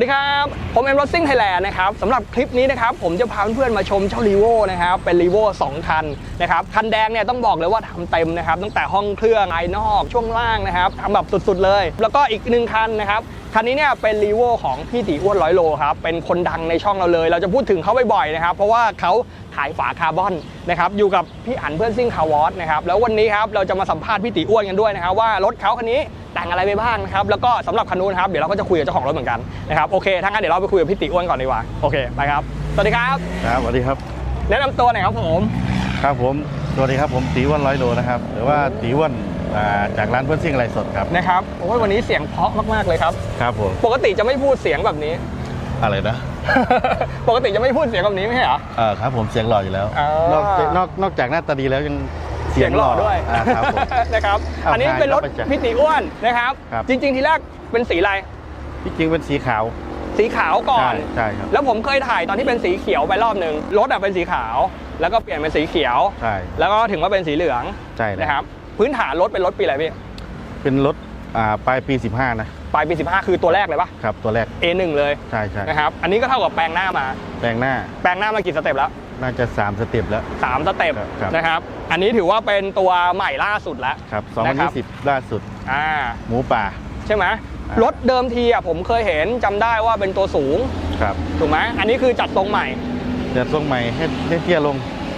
วัสดีครับ ผมเอ็มรถซิ่งไทยแลนด์นะครับสำหรับคลิปนี้นะครับผมจะพาเพื่อนๆมาชมเจ้ารีโวนะครับเป็นรีโว2คันนะครับคันแดงเนี่ยต้องบอกเลยว่าทำเต็มนะครับตั้งแต่ห้องเครื่องไอนอกช่วงล่างนะครับทำแบบสุดๆเลย แล้วก็อีกหนึ่งคันนะครับ คันนี้เนี่ยเป็นรีโวของพี่ตีอ้วนร้อยโลครับ เป็นคนดังในช่องเราเลย เราจะพูดถึงเขาบ่อยๆนะครับ เพราะว่าเขาถ่ายฝาคาร์บอนนะครับ อยู่กับพี่อั๋นเพื่อนซิ่งคาร์วอสนะครับ แล้ววันนี้ครับเราจะมาสัมภาษณ์พี่ตีอ้วนกันด้วยนะครับว่ารถเขาคันนี้แต่งอะไรไปบ้างนะครับ แล้วก็สำหรับคันนู้นครับ เดี๋ยวเราก็จะคุยกับเจ้าของรถเหมือนกันนะครับ โอเค ถ้างั้นเดี๋ยวเราไปคุยกับพี่ติอ้วนก่อนดีกว่า โอเค ไปครับ สวัสดีครับ ครับ สวัสดีครับ แนะนำตัวหน่อยครับผม ครับผม สวัสดีครับผมตีอ้วันร้อยโลนะครับ หรือว่าตีอ้วัน อ่าจากร้านเพื่อนซิ่งไรสดครับนะครับโอ้ยวันนี้เสียงเพราะมากๆเลยครับ ครับผมปกติจะไม่พูดเสียงแบบนี้ อะไรนะปกติจะไม่พูดเสียงแบบนี้ไม่ใช่เหรอ เออครับผมเสียงหล่ออยู่แล้วอ่าน นอกจากนอกนอกจากหน้าตาดีแล้วยังเสียงหล่อด้วยอ่าครับผม นะครับ เอาอันนี้เป็นรถง่ายครับพี่ติอ้วนนะครับ ครับ จริง ๆ ทีแรกเป็นสีอะไรที่จริงเป็นสีขาวสีขาวก่อใช่น ใช่ครับแล้วผมเคยถ่ายตอนที่เป็นสีเขียวไปรอบหนึ่งรถอะเป็นสีขาว แล้วก็เปลี่ยนเป็นสีเขียว ใช่แล้วก็ถึงว่าเป็นสีเหลืองใช่แล้วนะครับ พื้นฐานรถเป็นรถปีอะไรพี่เป็นรถอ่าปลายปี 15 นะปลายปี 15 คือตัวแรกเลยปะ ครับ ตัวแรก A1 เลยใช่ใช่นะครับอันนี้ก็เท่ากับแปลงหน้ามา แปลงหน้าแปลงหน้ามากี่สเต็ปแล้ว น่าจะ 3 สเต็ปแล้ว 3 สเต็ปครับครับนะครับ อันนี้ถือว่าเป็นตัวใหม่ล่าสุดแล้ว ครับนะครับ2020 ล่าสุด อ่า หมูป่า ใช่ไหมครับรถเดิมทีอะผมเคยเห็นจำได้ว่าเป็นตัวสูง ครับ ถูกไหมอันนี้คือจัดทรงใหม่ จะทรงใหม่ให้ให้เตี้ยลง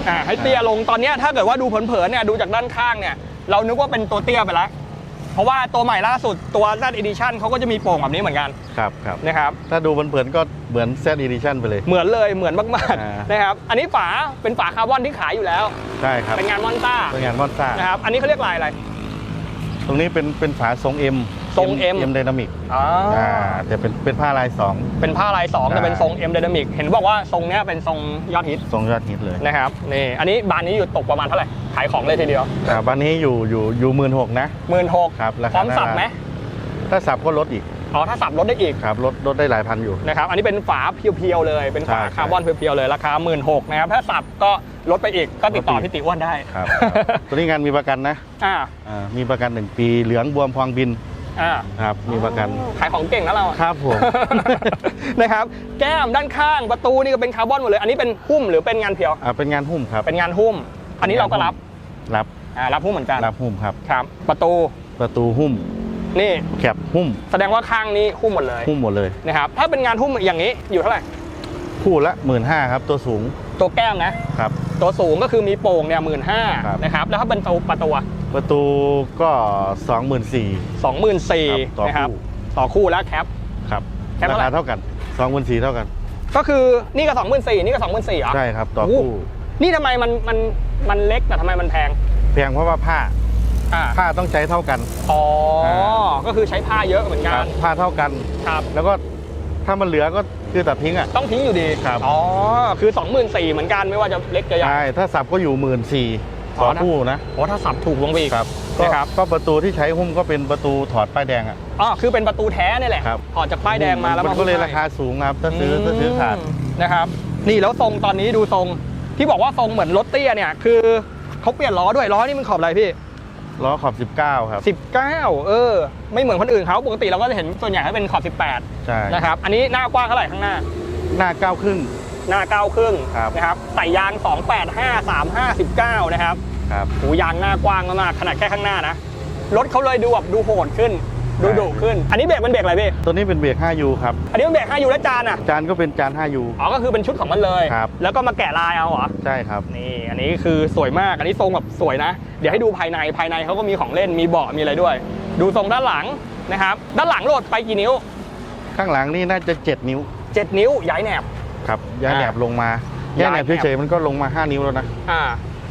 อ่าให้เตี้ยลงตอนเนี้ยถ้าเกิดว่าดูเผินๆเนี่ยดูจากด้านข้างเนี่ย เรานึกว่าเป็นตัวเตี้ยไปแล้ว เพราะว่าตัวใหม่ล่าสุดตัว Z Edition เขาก็จะมีโป่งแบบนี้เหมือนกันครับครับนะครับ ถ้าดูเผินๆก็เหมือน Z Edition ไปเลย เหมือนเลยเหมือนมากอ่า ๆนะครับ อันนี้ฝาเป็นฝาคาร์บอนที่ขายอยู่แล้ว ใช่ครับเป็นงานมอนต้าตัวงานมอนซ่านะครับ อันนี้เขาเรียกลายอะไร ตรงนี้เป็นเป็นฝาทรง M ทรง M M Dynamic อ๋ออ่าแต่เป็นเป็นผ้าลายเป็นผ้าลาย2แต่อ่าเป็นทรง M Dynamic เห็นบอกว่าทรงเนี้ยเป็นทรงยอดฮิต2ทรงยอดฮิตเลยนะครับนี่อันนี้บานนี้อยู่ตกประมาณเท่าไหร่ขายของเลยทีเดียวอ่าวันนี้อยู่อยู่อยู่หมื่นหกนะหมื่นหกครับราพร้คาอมสับไหมถ้าสับก็ลดอีกอ๋อถ้าสับลดได้อีกครับลดลดได้หลายพันอยู่นะครับอันนี้เป็นฝาเพียวๆเลยเป็นฝาใช่คาร์บอนเพียวๆเลยราคา1 6ื่นนะครับถ้าสับก็ลดไปอีกก็ติดต่อลดอีกพี่ติอ้วนได้ครับครับตัวนี้งานมีประกันนะอ่าอ่ามีประกัน1ปีเหลืองบวมพองบิน อ่าครับมีประกันขายของเก่งนะเราอะครับผม นะครับ แก้มด้านข้างประตูนี่ก็เป็นคาร์บอนหมดเลย อันนี้เป็นหุ้มหรือเป็นงานเพียวอ่าเป็นงานหุ้มครับเป็นงานหุ้ม อันนี้เราก็รับรับอ่ารับหุ้มเหมือนกันรับหุ้มครับครับ ประตูประตูหุ้มนี่แคปหุ้ม แสดงว่าข้างนี้หุ้มหมดเลยหุ้มหมดเลยนะครับถ้าเป็นงานหุ้มอย่างนี้อยู่เท่าไหร่คู่ละหมื่นห้าครับตัวสูงตัวแก้มนะครับตัวสูงก็คือมีโป่งเนี่ยหมื่นห้าครับนะครับแล้วถ้าเป็นตัวประตู ประตูก็ 24,000 ครับต่อ24,000นะครับคู่ ต่อคู่แล้วแคป ครับค่เท่าราไหร่ คาเท่ากัน2 4เท่ากัน ก็คือนี่ก็24,000นี่ก็24,000เหรอใช่ครับ ต่อคู่นี่ทำไมมันมันมันเล็กแต่ทำไมมันแพงแพงเพราะว่าผ้าผ้าต้องใช้เท่ากัน อ๋อก็คือใช้ผ้าเยอะเหมือนกันผ้าเท่ากัน ครับ แล้วก็ถ้ามันเหลือก็คือตัดทิ้งอะ ต้องทิ้งอยู่ดีครับ อ๋อ คือ 24,000เหมือนกันไม่ว่าจะเล็กจะใหญ่ ใช่ถ้าสับก็อยู่ 14,000 ขอคู่นะโอ้ถ้าสับถูกลงไปอีกครับนะครับก็ประตูที่ใช้หุ้มก็เป็นประตูถอดป้ายแดงอะอ๋อคือเป็นประตูแท้นี่แหละถอดจากป้ายแดงมาแล้วมันก็เลยราคาสูงครับถ้าซื้อถ้าซื้อขาดนะครับ นี่แล้วทรงตอนนี้ดูทรงที่บอกว่าทรงเหมือนรถเตี้ยเนี่ยคือเขาเปลี่ยนล้อด้วยล้อนี่มันขอบอะไรพี่ล้อขอบ 19 ครับ 19 เออ ไม่เหมือนคนอื่นเขาปกติเราก็จะเห็นส่วนใหญ่ให้เป็นขอบ 18ใช่นะครับ อันนี้หน้ากว้างเท่าไหร่ข้างหน้า หน้าเก้าครึ่ง หน้าเก้าครึ่งครับ นะครับใส่ยาง 285 35 19 นะครับครับหูยางหน้ากว้างมากๆขนาดแค่ข้างหน้านะรถเขาเลยดูแบบดูโหดขึ้น ดูใช่ดุขึ้น อันนี้เบรกเป็นเบรกอะไรพี่ตัวนี้เป็นเบรก 5U ครับ อันนี้เป็นเบรก5ยูและจานอะจานก็เป็นจาน 5U อ๋อก็คือเป็นชุดของมันเลย ครับ แล้วก็มาแกะลายเอาเหรอ ใช่ครับ นี่อันนี้คือสวยมาก อันนี้ทรงแบบสวยนะ เดี๋ยวให้ดูภายในภายในเขาก็มีของเล่นมีเบาะมีอะไรด้วย ดูทรงด้านหลังนะครับ ด้านหลังโหลดไปกี่นิ้ว ข้างหลังนี่น่าจะ 7 นิ้ว 7 นิ้วย้ายแหนบ ครับย้ายแหนบลงมาย้ายแหนบย้ายแหนบเฉยๆมันก็ลงมา 5 นิ้วแล้วนะอ่า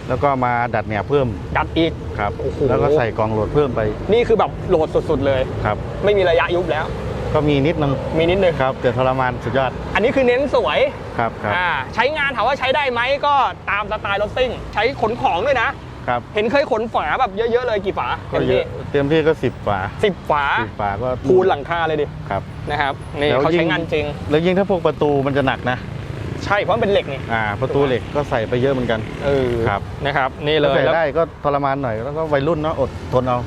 แล้วก็มาดัดแหนบเพิ่มดัดอีกครับโอ้โหแล้วก็ใส่กล่องโหลดเพิ่มไป นี่คือแบบโหลดสุดๆเลยครับ ไม่มีระยะยุบแล้ว ก็มีนิดนึงมีนิดนึงครับแต่ทรมานสุดยอด อันนี้คือเน้นสวยครับครับอ่าใช้งานถามว่าใช้ได้ไหมก็ตามสไตล์รถซิ่ง ใช้ขนของด้วยนะ ครับ เห็นเคยขนฝาแบบเยอะๆเลยกี่ฝาก็เต็มเยที่อะเต็มที่ก็10ฝาสิบฝา10ฝาก็คูณหลังคาเลยดิครับนะครับนี่แล้วเขายิ่ใช้งงานจริง แล้วยิ่งถ้าพวกประตูมันจะหนักนะ ใช่เพราะมันเป็นเหล็กนี่อ่า ประตูเหล็กก็ใส่ไปเยอะเหมือนกันเออครับนะครับ นี่เลถ้ายใส่แล้วได้ก็ทรมานหน่อยแล้วก็วัยรุ่นเนาะอดทนเอา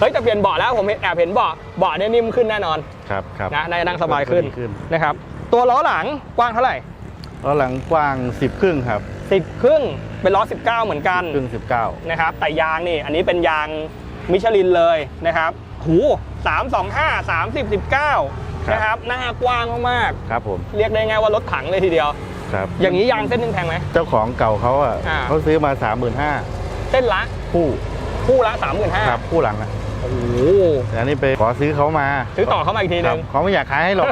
เฮ้ยแต่เปลี่ยนเบาะแล้วผมเห็นแอบเห็นเบาะเบาะเนี่ยนิ่มขึ้นแน่นอนครับครับนะน่าจะนั่งสบายขึ้นขึ้นนะครับ ตัวล้อหลังกว้างเท่าไหร่ล้อหลังกว้าง 10 ครึ่งครับ 10 ครึ่ง เป็นล้อ 19 เหมือนกันครึ่ง19 นะครับ แต่ยางนี่อันนี้เป็นยางมิชลินเลยนะครับ หู325 30 19 นะครับ หน้ากว้างมากครับผมๆเรียกได้ไงว่ารถถังเลยทีเดียว ครับ อย่างนี้ยางเส้นหนึงแพงไหม เจ้าของเก่าเขาอะอ่า เขาซื้อมา 35,000เส้นละคู่คู่ละครับ35,000คู่หลังนะโอ้โหแต่อันนี้ไปขอซื้อเขามาซื้อต่อเข้ามาอีกทีคนึรับง เขาไม่อยากขายให้หรอก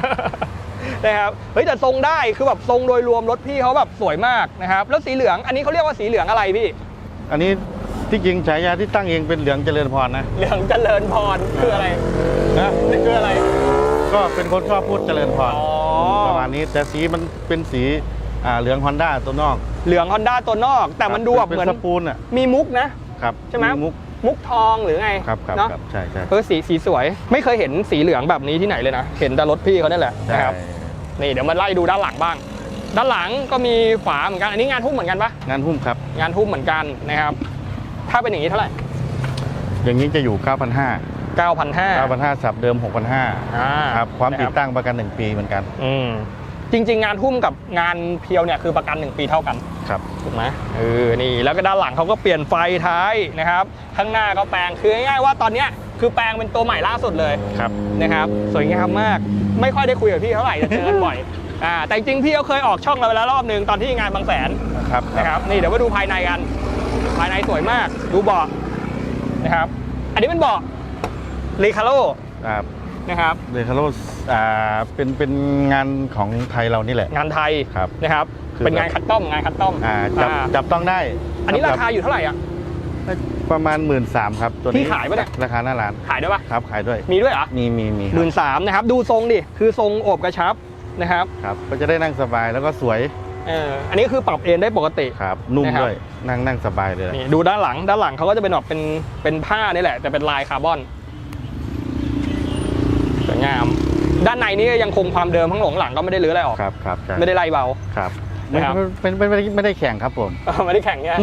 นะครับเฮ้ยแต่ทรงได้คือแบบทรงโดยรวมรถพี่เขาแบบสวยมากนะครับแล้วสีเหลืองอันนี้เขาเรียกว่าสีเหลืองอะไรพี่ อันนี้ที่จริงฉายาที่ตั้งเองเป็นเหลืองเจริญพรนะ เหลืองเจริญพรคืออะไรนะนี่คืออะไร ก็เป็นคนชอบพูดเจริญพรอ๋อประมาณนี้แต่สีมันเป็นสีอ่าเหลืองฮอนด้าตัวนอก เหลืองฮอนด้าตัวนอก แต่มันดูแบบป็เหมือนสปูนอะมีมุกนะครับใช่ไหมมุกมุกทองหรือไงครับครับเนาะครับใช่ใช่เออสีสีสวย ไม่เคยเห็นสีเหลืองแบบนี้ที่ไหนเลยนะ เห็นแต่รถพี่เขาเนี่ยแหละใช่นะครับ นี่เดี๋ยวมาไล่ดูด้านหลังบ้าง ด้านหลังก็มีฝาเหมือนกัน อันนี้งานหุ้มเหมือนกันปะงานหุ้มครับ งานหุ้มเหมือนกันนะครับ ถ้าเป็นอย่างนี้เท่าไหร่ อย่างนี้จะอยู่ 9,500 9,500 9,500สับเดิม 6,500อ่าครับความติดนะตั้งประกัน 1 ปีเหมือนกัน อืมจริง ๆ งานหุ้มกับงานเพียวเนี่ยคือประกัน 1 ปีเท่ากันครับถูกไหมเออนี่แล้วก็ด้านหลังเขาก็เปลี่ยนไฟท้ายนะครับ ข้างหน้าก็แปลงคือง่ายๆว่าตอนเนี้ย คือแปลงเป็นตัวใหม่ล่าสุดเลยครับนะครับสวยงามมาก ไม่ค่อยได้คุยกับพี่เท่าไหร่จะเจอกันบ่อยอ่าแต่จริงๆพี่ก็เคยออกช่องเราไปแล้วรอบหนึ่งตอนที่งานบางแสนครับนะครับนี่เดี๋ยวมาดูภายในกัน ภายในสวยมากดูเบาะนะครับ อันนี้เป็นเบาะรีคาโลครับนะครับเดคาโรสอ่าเป็นเป็นงานของไทยเรานี่แหละ งานไทยครับนะครับคือเป็นงานคัดต้อมงานคัดต้อมอ่าจับอ่าจับต้องได้ อันนี้ราคาจับอยู่เท่าไหร่อะ ประมาณ 1 3ื่นครับ ตัวนี้พี่ขายปะเนี่ย ราคาหน้าร้านขายได้ปะครับขายด้วย มีด้วยเหรอมีมีมีคหรับมื่นสามนะครับ ดูทรงดิ คือทรงโอบกระชับนะครับครับก็จะได้นั่งสบายแล้วก็สวยเอออันนี้คือปรับเอนได้ปกติ ครับนุ่มนะครับ ด้วยนั่งนั่งสบายเลยนี่ดูด้านหลัง ด้านหลังเขาก็จะเป็นแบบเป็นเป็นผ้านี่แหละ แต่เป็นลายคาร์บอนสวยงาม ด้านในนี่ก็ยังคงความเดิมข้างหลงหลังก็ไม่ได้รื้ออะไรออก ครับครับใช่ไม่ได้ไล่เบา ครับ นะครับไม่ไม่ไม่ไม่ได้ไม่ได้แข่งครับผม เออไม่ได้แข่งเนี่ย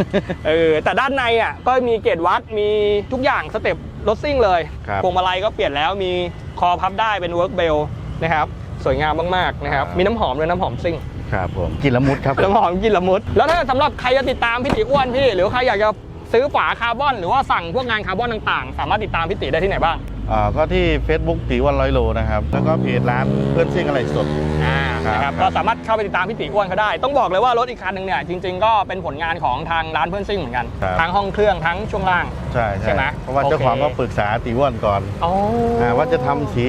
เออแต่ด้านในอะก็มีเกจวัดมีทุกอย่างสเต็ปรถซิ่งเลยครับพวงมาลัยก็เปลี่ยนแล้วมีคอพับได้เป็นเวิร์กเบลนะครับ สวยงามมากๆนะครับ ครับ มีน้ำหอมด้วยน้ำหอมซิ่ง ครับผมกินละมุดครับผม น้ำหอมกลินละมุด แล้วถ้าสำหรับใครจะติดตามพี่ติอ้วนพี่ หรือใครอยากจะซื้อฝาคาร์บอน หรือว่าสั่งพวกงานคาร์บอนต่างๆ สามารถติดตามพี่ติได้ที่ไหนบ้างอ่า ก็ที่ Facebook ตีวันร้อยโลนะครับ แล้วก็เพจร้านเพื่อนซิ่งอะไรสด อ่าครับนะครับก็สามารถเข้าไปติดตามพี่ติอ้วนเขาได้ ต้องบอกเลยว่ารถอีกคันหนึ่งเนี่ยจริง ๆ ก็เป็นผลงานของทางร้านเพื่อนซิ่งเหมือนกัน ครับ ทั้งห้องเครื่องทั้งช่วงล่าง ใช่ใช่ไหมเพราะว่าโอเค เจ้าของก็ปรึกษาตีอ้วนก่อนอ๋ออาว่าจะทำสี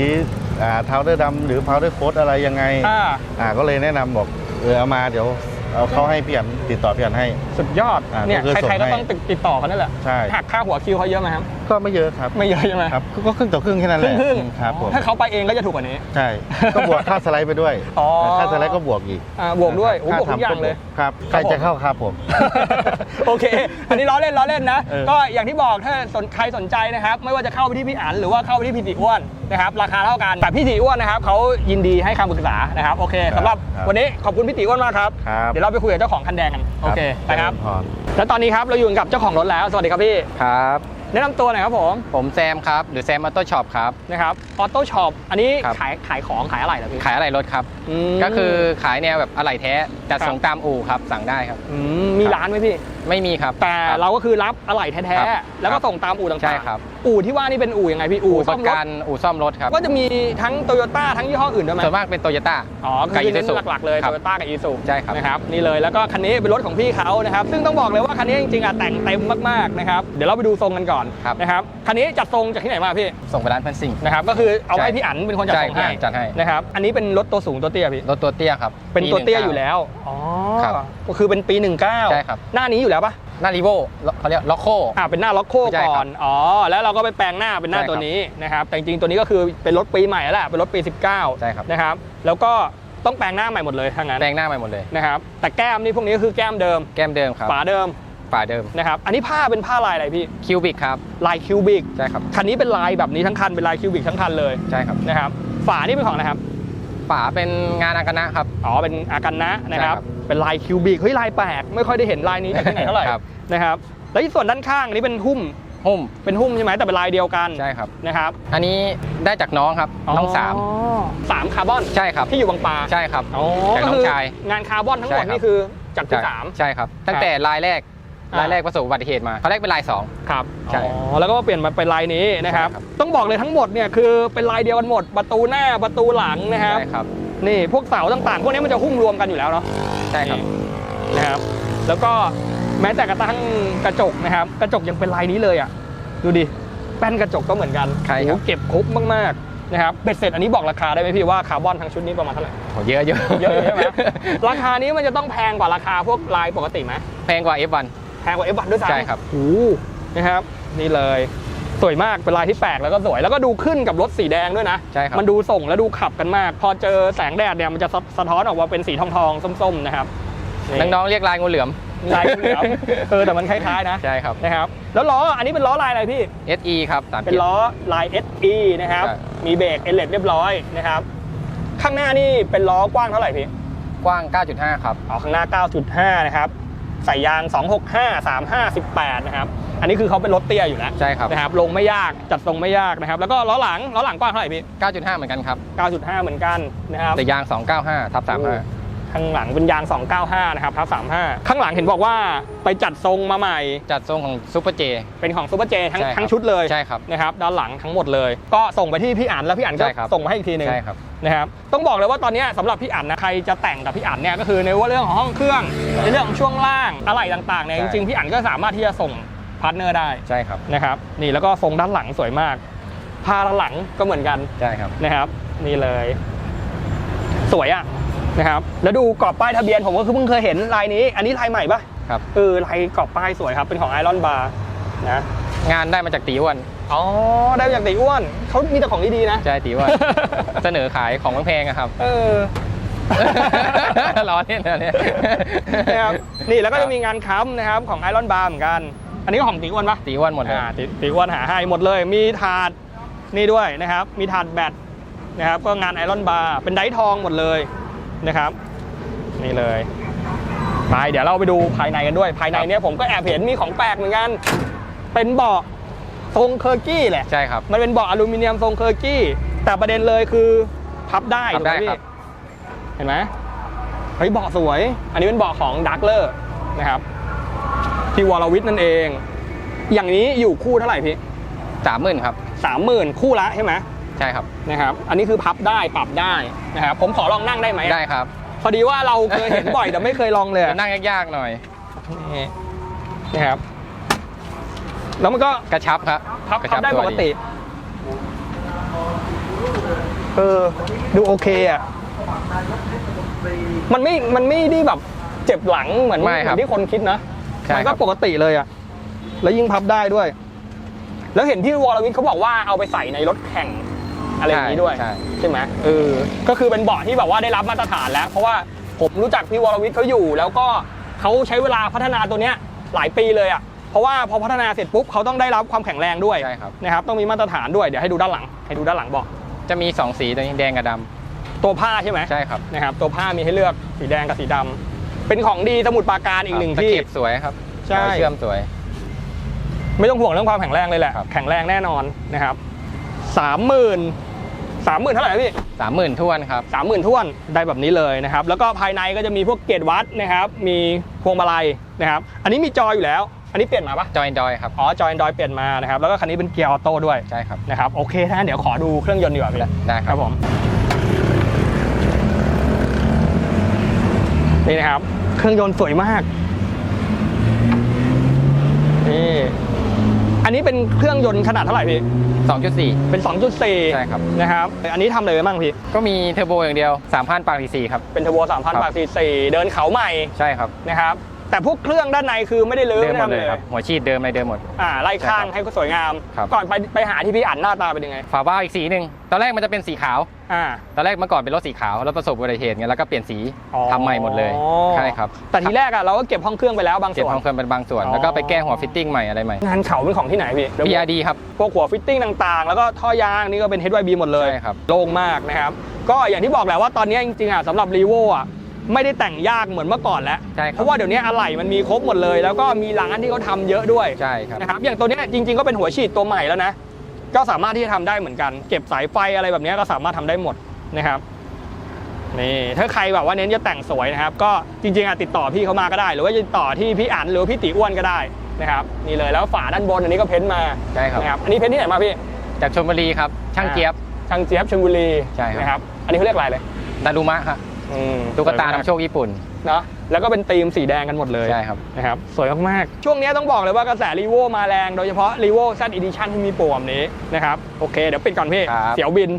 อ่าเทาเดอร์ดำหรือพาวเดอร์โคดอะไรยังไงอ่า อ่าก็เลยแนะนำบอกเออเอามาเดี๋ยว เอาเข้าให้พี่อันติดต่อพี่อันให้ สุดยอดอ่าเนี่ยก็คือส่งใครๆก็ให้ต้องติดติดต่อเขานั่นแหละใช่ หักค่าหัวคิวเขาเยอะไหมครับ ก็ไม่เยอะครับไม่เยอะใช่ไหมครับก็ครึ่งต่อครึ่งแค่นั้นคแหรึ่ละงครึ่งครับผมถ้าเขาไปเองก็จะถูกกว่านี้ ใช่ก็บวกค่าสไลด์ไปด้วยอ๋อค่าสไลด์ก็บวกอีกอ่าบวกด้วยโอ้ค่บวกทุกอย่างเลย ครับครัใครบผมจะเข้าครับผม โอเค อันนี้ล้อเล่นล้อเล่นนะ เออก็อย่างที่บอกถ้าสนใครสนใจนะครับ ไม่ว่าจะเข้าไปที่พี่อันหรือว่าเข้าไปที่พี่ติอ้วนนะครับ ราคาเท่ากัน แต่พี่ติอ้วนนะครับเขายินดีให้คำปรึกษานะครับ โอเคสำหรับวันนี้ขอบคุณพี่ติอ้วนมากครับครับ เดี๋ยวเราไปคุยกับเจ้าของคันแดงกันโอเคไปครับเจญพรแล้วตอนนี้ครับเราอยู่กับเจ้าของรถแล้ว สวัสดีครับพี่ครับแนะนำตัวหน่อยครับผม ผมแซมครับ หรือแซมมอเตอร์ช็อปครับ นะครับออโต้ช็อปอันนี้ครับขายขายของขายอะไรเหรอพี่ ขายอะไหล่รถครับมก็คือขายแนวแบบอะไหล่แท้จัดครับส่งตามอู่ครับ สั่งได้ครับอืมมีครับร้านไหมพี่ ไม่มีครับแต่คบ เราก็คือรับอะไหล่แท้ครับๆแล้วก็ครับส่งตามอู่ต่างๆใช่ครับอู่ที่ว่านี่เป็นอู่ยังไงพี่อู่อู่ปซ่อระมรกัถนอู่ซ่อมรถครับ ก็จะมีทั้งโตโยต้าทั้งยี่ห้ออื่นด้วยไหมส่วนมากเป็นโตโยต้า อ๋อกับคือเน้น Isuzu หลักๆเลยครัโตบ โยต้ากับอีซูใช่ครับ นะครับนี่เลยแล้วก็คันนี้เป็นรถของพี่เขานะครับซึ่งต้องบอกเลยว่าคันนี้จริงๆอะแต่งเต็มมากๆนะครับเดี๋ยวเราไปดูทรงกันก่อนครับ นะครับคันนี้จัดทรงจากที่ไหนมาพี่ส่งไปร้านเพื่อนซิ่ง นะครับก็คือเอาใช่ให้พี่อั๋นเป็นคนจัดใช่ทรงให้พี่อั๋นจัดให้ นะครับอันนี้เป็นรถตัวสูงตัวเตี้ยพี่รถตัวเตี้ยครับ เป็นตัวเตี้ยปี19อยู่แล้วอ๋อครับก็คือเป็นปี 19 ใช่ครับ หน้านี้อยู่แล้วปะหน้ารีโวเขาเรียกล็อกโคอ่าเป็นหน้าล็อกโคใช่ก่คอรันบอ๋อแล้วเราก็ไปแปลงหน้าเป็นหน้าใช่ครับตัวนี้นะครับแต่จริงๆตัวนี้ก็คือเป็นรถปีใหม่แล้วแหละเป็นรถปี 19ใช่ครับนะครับแล้วก็ต้องแปลงหน้าใหม่หมดเลยทั้งนั้นแปลงหน้าใหม่หมดเลยนะครับแต่แก้มนี่พวกนี้ก็คือแก้มเดิม แก้มเดิมครับฝาเดิมฝาเดิมนะครับอันนี้ผ้าเป็นผ้าลายอะไรพี่คิวบิกครับลายคิวบิกใช่ครับคันนี้เป็นลายแบบนี้ทั้งคันเป็นลายคิวบิกทั้งคันเลยใช่ครับนะครับฝานี่เป็นของอะไรครับฝาเป็นงานอากานะครับอ๋อเป็นอากันนะนะครับใช่ครับ เป็นลายคิวบิกเฮ้ยลายแปลกไม่ค่อยได้เห็นลายนี้จากที่ไหนเท่าไหร่ครับ นะครับ แล้วที่ส่วนด้านข้างอันนี้เป็นหุ้มหุ้มเป็นหุ้มใช่ไหมแต่เป็นลายเดียวกันใช่ครับนะครับ อันนี้ได้จากน้องครับน้องสามสามคาร์บอนใช่ครับที่อยู่บางปลาใช่ครับอ๋อจากน้องก็คืชายงานคาร์บอนทั้งหมดใช่ครับนี่คือจากที่ใช่สามใช่ครับ ตั้งแต่ลายแรกอ่ารายแรกประสบอุบัติเหตุมาเขาแรกเป็นลายสองครับใช่อ๋อแล้วก็มาเปลี่ยนมาเป็นลายนี้นะครับใช่ครับ ต้องบอกเลยทั้งหมดเนี่ยคือเป็นลายเดียวกันหมด ประตูหน้าประตูหลังนะครับใช่ครับ นี่พวกเสาต่างๆ พวกนี้มันจะหุ้มรวมกันอยู่แล้วเนาะใช่ครับนะครับ แล้วก็แม้แต่กระทั่งกระจกนะครับ กระจกยังเป็นลายนี้เลยอะ ดูดิแป้นกระจกก็เหมือนกันใช่ครับโอ้โหเก็บครบมากๆนะครับเบ็ดเสร็จอันนี้บอกราคาได้ไหมพี่ว่าคาร์บอนทั้งชุดนี้ประมาณเท่าไหร่โหเยอะเยอะเยอะใช่ไหมราคานี้มันจะต้องแพงกว่าราคาพวกลายปกติไหมแพงกว่า F1 แพงกว่าเอฟบัตด้วยซ้ำใช่ครับโอ้โหนะครับ นี่เลย สวยมากเป็นลายที่แปลกแล้วก็สวย แล้วก็ดูขึ้นกับรถสีแดงด้วยนะใช่ครับมันดูส่งแล้วดูขับกันมาก พอเจอแสงแดดเนี่ยมันจะสะสะท้อนออกมาเป็นสีทองทองๆส้มๆนะครับน้องๆเรียกลายงูเหลือมลายเหลือมเออแต่มันคล้ายๆนะใช่ครับนะครับแล้วล้ออันนี้เป็นล้อลายอะไรพี่ SE ครับสามเป็นล้อลาย SE นะครับใช่มีเบรกเอเลดเรียบร้อยนะครับข้างหน้านี่เป็นล้อกว้างเท่าไหร่พี่กว้าง 9.5 ครับ อ๋อ ข้างหน้า 9.5 นะครับ ใส่ยาง 265 35 18 นะครับ อันนี้คือเขาเป็นรถเตี้ยอยู่แล้วใช่ครับ นะครับลงไม่ยากจัดทรงไม่ยากนะครับแล้วก็ล้อหลังล้อหลังกว้างเท่าไหร่พี่ 9.5 เหมือนกันครับ 9.5 เหมือนกันนะครับแต่ยาง 295ทับ35 ข้างหลังเป็นยาง 295 นะครับทับ35 ข้างหลังเห็นบอกว่าไปจัดทรงมาใหม่ จัดทรงของซูเปอร์เจ เป็นของซูเปอร์เจทั้งใช่ครับ ทั้งชุดเลยใช่ครับ นะครับด้านหลังทั้งหมดเลย ก็ส่งไปที่พี่อั๋นแล้วพี่อั๋นก็ใช่ครับ ส่งมาให้อีกทีหนึ่งใช่ครับ นะครับต้องบอกเลยว่าตอนเนี้ยสำหรับพี่อั๋นนะใครจะแต่งกับพี่อั๋นเนี่ยก็คือในว่าเรื่องของห้องเครื่องในเรื่องของช่วงล่างอะไรต่างๆเนี่ยใช่ จริงๆพี่อั๋นก็สามารถที่จะส่ง พาร์ทเนอร์ได้ใช่ครับนะครับนี่แล้วก็ทรงด้านหลังสวยมากพาด้านหลังก็เหมือนกันใช่ครับนะครับ นี่เลย สวยอะนะครับ แล้วดูกรอบป้ายทะเบียนผมก็คือเพิ่งเคยเห็นลายนี้ อันนี้ลายใหม่ปะครับเออลายกรอบป้ายสวยครับเป็นของไอรอนบาร์นะงานได้มาจากตีอ้วนอ๋อได้มาจากตีอ้วนเขามีแต่ของดีๆนะใช่ตีอ้วนเสนอขายของแพงๆอะครับ เออล้อเล่นนะเนี่ยนะครับนี่แล้วก็จะมีงานค้ำนะครับของไอรอนบาร์เหมือนกัน อันนี้ก็ของตีอ้วนปะตีอ้วนหมดเลยอ่าตีตีอ้วนหาให้หมดเลย มีถาดนี่ด้วยนะครับ มีถาดแบตนะครับ ก็งานไอรอนบาร์เป็นไดร์ทองหมดเลยนะครับ นี่เลยไปเดี๋ยวเราไปดูภายในกันด้วย ภายในเนี้ยผมก็แอบเห็นมีของแปลกเหมือนกัน เป็นเบาะทรงเคอร์กี้แหละใช่ครับ มันเป็นเบาะอลูมิเนียมทรงเคอร์กี้ แต่ประเด็นเลยคือพับได้พับได้ถูกหมพี่ครับเห็นไหมเฮ้ยเบาะสวย อันนี้เป็นเบาะของดักเลอร์นะครับ ที่วอลวิทนั่นเอง อย่างนี้อยู่คู่เท่าไหร่พี่สามหมื่นครับสามหมื่นคู่ละใช่ไหมใช่ครับนะครับอันนี้คือพับได้ปรับได้นะครับผมขอลองนั่งได้ไหมได้ครับ พอดีว่าเราเคยเห็นบ่อยแต่ไม่เคยลองเลยจะนั่งยากๆหน่อยนี่นะครับ แล้วมันก็กระชับครับพับกระพัชับได้ตัปวกติเออดูโอเคอะมันไม่มันไม่ได้แบบเจ็บหลังเหมือนเหไม่มืครัอบนที่คนคิดนะ ใช่มันคก็รับปกติเลยอะแล้วยิ่งพับได้ด้วย แล้วเห็นพี่วรวิทย์เขาบอกว่าเอาไปใส่ในรถแข่งอะไรอย่างนี้ด้วยใช่ ใช่ไหมเออก็คือเป็นเบาะที่แบบว่าได้รับมาตรฐานแล้ว เพราะว่าผมรู้จักพี่วรวิทย์เขาอยู่ แล้วก็เขาใช้เวลาพัฒนาตัวเนี้ยหลายปีเลยอะเพราะว่าพอพัฒนาเสร็จปุ๊บเขาต้องได้รับความแข็งแรงด้วยใช่ครับ นะครับ ต้องมีมาตรฐานด้วยเดี๋ยวให้ดูด้านหลัง ให้ดูด้านหลังเบาะจะมี2สีตัวนี้แดงกับดำตัวผ้าใช่ไหม ใช่ครับ นะครับตัวผ้ามีให้เลือกสีแดงกับสีดำ เป็นของดีสมุทรปราการอีกหนึ่งตะที่เข็บสวยครับใช่ รอยเชื่อมสวย ไม่ต้องห่วงเรื่องความแข็งแรงเลยแหละ ครับ แข็งแรงแน่นอนนะครับสามหมื่นสามหมื่นเท่าไหร่นะพี่30,000ท้วนครับ สามหมื่นท้วนได้แบบนี้เลยนะครับ แล้วก็ภายในก็จะมีพวกเกจวัดนะครับ มีพวงมาลัยนะครับ อันนี้มีจอยอยู่แล้ว อันนี้เปลี่ยนมาปะจอยดอยครับ อ๋อจอย Android เปลี่ยนมานะครับ แล้วก็คันนี้เป็นเกียร์ออโต้ด้วยใช่ครับ นะครับ โอเคถ้างั้นเดี๋ยวขอดูเครื่องยนต์ดีกว่าพี่ได้คครัรับบผม นี่นะครับ เครื่องยนต์สวยมาก นี่ อันนี้เป็นเครื่องยนต์ขนาดเท่าไหร่พี่ 2.4 เป็น 2.4ใช่ครับ นะครับ อันนี้ทำอะไรไว้บ้างพี่ ก็มีเทอร์โบอย่างเดียว 3,000ปากที4ครับ เป็นเทอร์โบ3,000ครับปาก4เดินเขาใหม่ใช่ครับ นะครับ แต่พวกเครื่องด้านในคือไม่ได้ลื้อเดิมหมดไทำเลยครับหัวฉีดเดิมอะไรเดิมหมด อ่าไล่ข้างใช่ครับให้ก็สวยงาม ครับ ก่อนไปไปหาที่พี่อันหน้าตาเป็นยังไง ฝาบ้าล์วอีกสีหนึ่งตอนแรกมันจะเป็นสีขาว อ่า ตอนแรกเมื่อก่อนเป็นรถสีขาวแล้วประสบอุบัติเหตุไงแล้วก็เปลี่ยนสีอ๋อ ทำใหม่หมดเลยใช่ครับแต่ทีแรกอะเราก็เก็บห้องเครื่องไปแล้วบางเก็บส่วนห้องเครื่องเป็นบางส่วน อ๋อ แล้วก็ไปแก้หัวฟิตติ้งใหม่อะไรใหม่ งานเขาเป็นของที่ไหนพี่ PRD ครับ พวกหัวฟิตติ้งต่างๆ แล้วก็ท่อยางนี่ก็เป็น HYB หมดเลย ใช่ครับ โล่งมากนะครับ ก็อย่างที่บอกแหละว่าตอนนี้จริงๆอะสำหรับ r ีโวอะ ไม่ได้แต่งยากเหมือนเมื่อก่อนแล้ว ใช่ครับเพราะว่าเดี๋ยวนี้อะไหล่มันมีครบหมดเลย แล้วก็มีร้านที่เขาทำเยอะด้วยใช่ครับ นะครับ อย่างตัวเนี้ยจริง ๆ ก็เป็นหัวฉีดตัวใหม่แล้วนะ ก็สามารถที่จะทำได้เหมือนกัน เก็บสายไฟอะไรแบบเนี้ยก็สามารถทำได้หมดนะครับ นี่ถ้าใครแบบว่าเน้นจะแต่งสวยนะครับ ก็จริงๆอะติดต่อพี่เขามาก็ได้ หรือว่าจะติดต่อที่พี่อั๋นหรือว่าพี่ตีอ้วนก็ได้นะครับ นี่เลยแล้วฝาด้านบนอันนี้ก็เพ้นท์มาใช่ครับ นะครับ อันนี้เพ้นท์ที่ไหนมาพี่ จากชลบุรีครับช่างเจี๊ยบ ช่างเจี๊ยบชลบุรีใช่ครับ นะครับ อันนี้เขาเรียกอะไรเลย ดารุมะครับ อืมตุ๊กตาสวยมนำโชคญี่ปุ่น เนาะแล้วก็เป็นธีมสีแดงกันหมดเลยใช่ครับ นะครับสวยมากๆช่วงนี้ต้องบอกเลยว่ากระแสรีโวมาแรงโดยเฉพาะรีโว Z Edition ที่มีโปรแบบนี้นะครับโอเค เดี๋ยวปิดก่อนพี่ ครับ เสียวบิน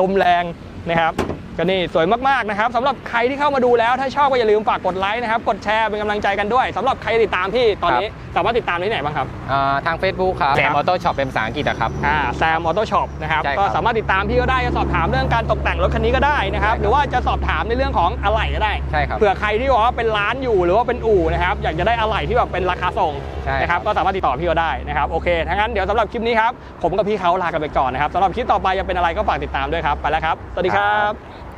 ลมแรงนะครับ ก็นี่สวยมากๆนะครับสำหรับใครที่เข้ามาดูแล้วถ้าชอบก็อย่าลืมฝากกดไลค์นะครับกดแชร์เป็นกำลังใจกันด้วยสำหรับใครติดตามพี่ตอนนี้สามารถติดตามที่ไหนบ้างครับ อ่าทาง Facebook ครับคแซรับมออโต้ช็อปเป็นภาษาอังกฤษอะครับ อ่าแซมออโต้ช็อปนะครับใช่ครับก็สามารถติดตามพี่ก็ได้จะสอบถามเรื่องการตกแต่งรถคันนี้ก็ได้นะครับใช่ครับ หรือว่าจะสอบถามในเรื่องของอะไหล่ก็ได้ ใช่ครับ เผื่อใครที่บอกว่าเป็นร้านอยู่หรือว่าเป็นอู่นะครับอยากจะได้อะไหล่ที่แบบเป็นราคาส่งใช่นะครับก็สามารถติดต่อพี่ก็ได้นะครับโอเคถ้างั้นเดี๋ยวสำหรับคลิปนี้ครับผมกับพี่เขาลากันไปก่อนนะครับสำหรับคลิปต่อไปจะเป็นอะไรก็ฝากติดตามด้วยครับไปแล้วครับ สวัสดีครับ